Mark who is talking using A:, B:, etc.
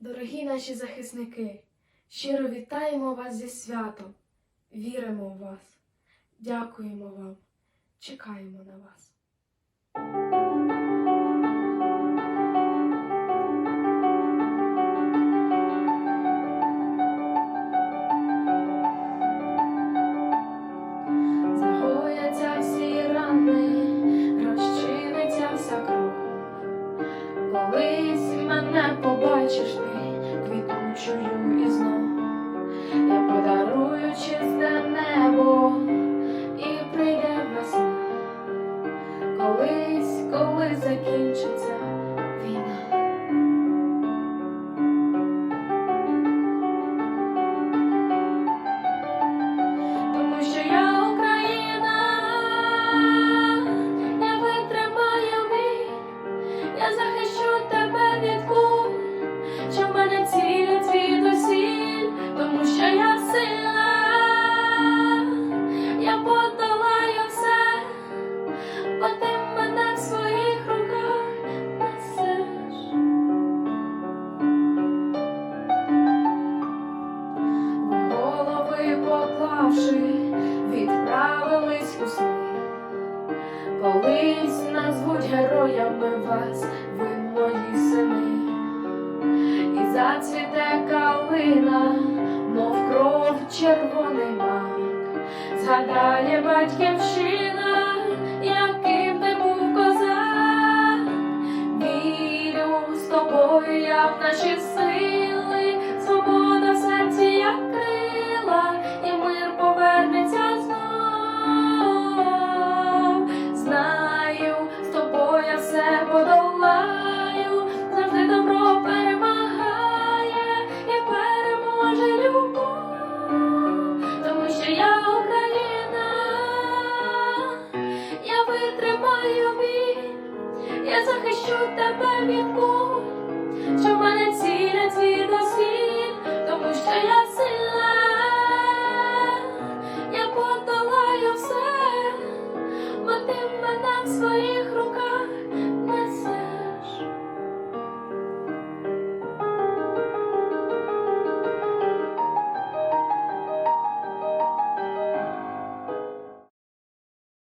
A: Дорогі наші захисники, щиро вітаємо вас зі святом. Віримо в вас. Дякуємо вам. Чекаємо на вас. Колись, коли закінчиться війна. Тому що я Україна, я витримаю бій, я захищу тебе від куль, що в мене звідусіль, тому що я сильна, я подолаю все, бо поклавши, відправились у сни. Колись назвуть героями вас, ви мої сини, і зацвіте калина, мов кров червоний мак, згадає батьківщина, яким був козак, вірю з тобою я в наші сили, хочу тебе від що мене цілять твій досвід, тому що я сильна, я подолаю все, бо ти мене своїм.